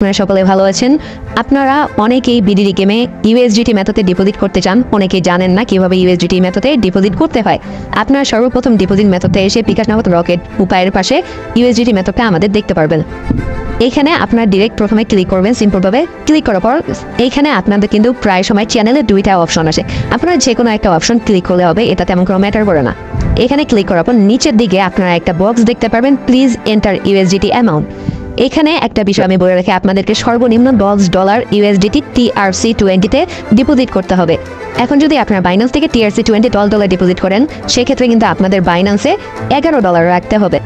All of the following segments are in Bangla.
আপনারা সকলে ভালো আছেন। আপনারা অনেকেই বিডিডি গেমে ইউএসডিটি মেথডে ডিপোজিট করতে চান। অনেকেই জানেন না কীভাবে ইউএসডিটি মেথডে ডিপোজিট করতে হয়। আপনারা সর্বপ্রথম ডিপোজিট মেথডে এসে বিকাশ নগদ রকেট উপায়ের পাশে ইউএসডিটি মেথডটা আমাদের দেখতে পারবেন। এইখানে আপনারা ডিরেক্ট প্রথমে ক্লিক করবেন সিম্পলভাবে ক্লিক করার পর এইখানে আপনাদের কিন্তু প্রায় সময় চ্যানেলে দুইটা অপশন আসে। আপনারা যে কোনো একটা অপশন ক্লিক করলে হবে, এটা তেমন কোনো ম্যাটার করে না। এখানে ক্লিক করার পর নিচের দিকে আপনারা একটা বক্স দেখতে পারবেন। প্লিজ এন্টার ইউএসডিটি অ্যামাউন্ট এখানে একটা বিষয় আমি বলে রাখি, আপনাদেরকে সর্বনিম্ন দশ ডলার ইউএসডিটি টিআরসি টোয়েন্টিতে ডিপোজিট করতে হবে। এখন যদি আপনার বাইন্যান্স থেকে টিআরসি টোয়েন্টি দশ ডলার ডিপোজিট করেন, সেক্ষেত্রে কিন্তু আপনাদের বাইন্যান্সে এগারো ডলার রাখতে হবে।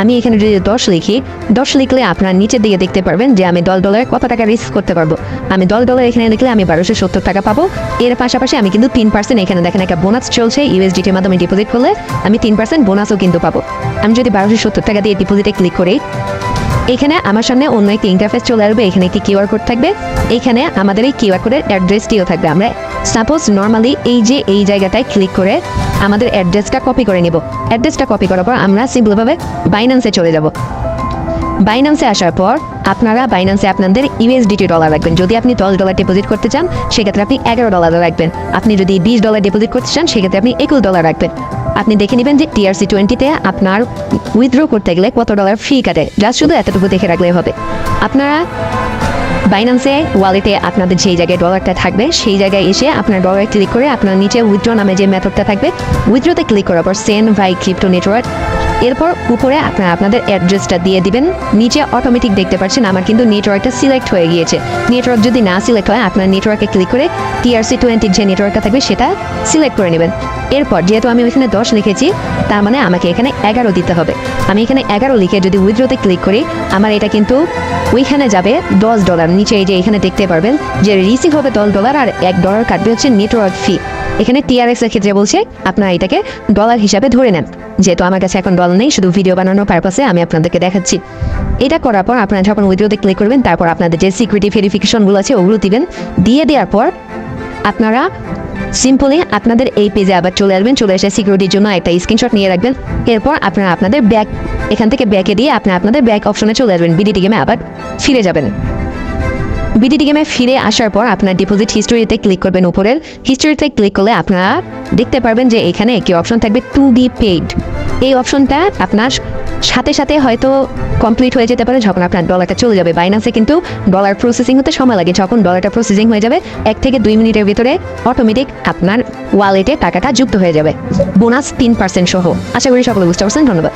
আমি এখানে যদি দশ লিখি, দশ লিখলে আপনার নিচের দিকে দেখতে পারবেন যে আমি দশ ডলারে কত টাকা রিস্ক করতে পারব। আমি দল ডলার এখানে লিখলে আমি বারোশো সত্তর টাকা পাবো। এর পাশাপাশি আমি কিন্তু তিন পার্সেন্ট এখানে দেখেন একটা বোনাস চলছে ইউএসডিটির মাধ্যমে ডিপোজিট করলে আমি তিন পার্সেন্ট বোনাসও কিন্তু পাবো। আমি যদি বারোশো সত্তর টাকা দিয়ে ডিপোজিটে ক্লিক করি এখানে আমার সামনে অন্য একটি ইন্টারফেস চলে আসবে। এখানে একটি কিউআর কোড থাকবে। এখানে আমাদের এই কিউআর কোডের অ্যাড্রেসটিও থাকবে। আমরা সাপোজ নর্মালি এই যে এই জায়গাটায় ক্লিক করে আমাদের অ্যাড্রেসটা কপি করে নেব। অ্যাড্রেসটা কপি করার পর আমরা সিম্পলভাবে বাইন্যান্সে চলে যাব। বাইন্যান্সে আসার পর আপনারা বাইন্যান্সে আপনাদের ইউএসডিটি ডলার রাখবেন। যদি আপনি দশ ডলার ডিপোজিট করতে চান, সেক্ষেত্রে আপনি এগারো ডলার রাখবেন। আপনি যদি বিশ ডলার ডিপোজিট করতে চান, সেক্ষেত্রে আপনি একুশ ডলার রাখবেন। আপনি দেখে নেবেন যে টিআরসি টোয়েন্টিতে আপনার উইথড্র করতে গেলে কত ডলার ফি কাটে। জাস্ট শুধু এতটুকু দেখে রাখলেই হবে। আপনারা বাইন্যান্সে ওয়ালেটে আপনাদের যেই জায়গায় ডলারটা থাকবে, সেই জায়গায় এসে আপনার ডলার ক্লিক করে আপনার নিচে উইথড্র নামে যে মেথডটা থাকবে উইথড্রতে ক্লিক করার পর সেন্ড বাই ক্রিপ্টো নেটওয়ার্ক এরপর উপরে আপনারা আপনাদের অ্যাড্রেসটা দিয়ে দিবেন। নিচে অটোমেটিক দেখতে পাচ্ছেন আমার কিন্তু নেটওয়ার্কটা সিলেক্ট হয়ে গিয়েছে। নেটওয়ার্ক যদি না সিলেক্ট হয়, আপনার নেটওয়ার্কে ক্লিক করে টিআরসি টোয়েন্টির যে নেটওয়ার্কটা থাকবে, সেটা সিলেক্ট করে নেবেন। এরপর যেহেতু আমি ওইখানে দশ লিখেছি, তার মানে আমাকে এখানে এগারো দিতে হবে। আমি এখানে এগারো লিখে যদি উইথড্রোতে ক্লিক করি, আমার এটা কিন্তু ওইখানে যাবে দশ ডলার নিচে এই যে এখানে দেখতে পারবেন যে রিসিভ হবে দশ ডলার আর এক ডলার কাটবে হচ্ছে নেটওয়ার্ক ফি এখানে টিআরএক্স এর ক্ষেত্রে বলছে, আপনারা এটাকে ডলার হিসাবে ধরে নেন। যেহেতু আমার কাছে এখন ডলার নেই, শুধু ভিডিও বানানোর পারপাসে আমি আপনাদেরকে দেখাচ্ছি। এটা করার পর আপনারা যখন উইথড্রোতে ক্লিক করবেন, তারপর আপনাদের যে সিকিউরিটি ভেরিফিকেশনগুলো আছে, ওগুলো দিবেন। দিয়ে দেওয়ার পর আপনারা সিম্পলি আপনাদের এই পেজে আবার চলে আসবেন, চলে এসে সিকিউরিটির জন্য একটা স্ক্রিনশট নিয়ে রাখবেন। এরপর আপনারা আপনাদের ব্যাক এখান থেকে ব্যাকে দিয়ে আপনি আপনাদের ব্যাক অপশনে চলে আসবেন বিডিটি গেমে আবার ফিরে যাবেন। বিডিটি গেমে ফিরে আসার পর আপনার ডিপোজিট হিস্টোরিতে ক্লিক করবেন উপরের। হিস্টোরিতে ক্লিক করলে আপনারা দেখতে পারবেন যে এখানে একটি অপশন থাকবে টু বি পেইড এই অপশনটা আপনার সাথে সাথে হয়তো কমপ্লিট হয়ে যেতে পারে যখন আপনার ডলারটা চলে যাবে। বাইনাসে কিন্তু ডলার প্রসেসিং হতে সময় লাগে। যখন ডলারটা প্রসেসিং হয়ে যাবে, এক থেকে দুই মিনিটের ভিতরে অটোমেটিক আপনার ওয়ালেটে টাকাটা যুক্ত হয়ে যাবে। বোনাস তিন পার্সেন্ট সহ। আশা করি সকলে বুঝতে পারছেন। ধন্যবাদ।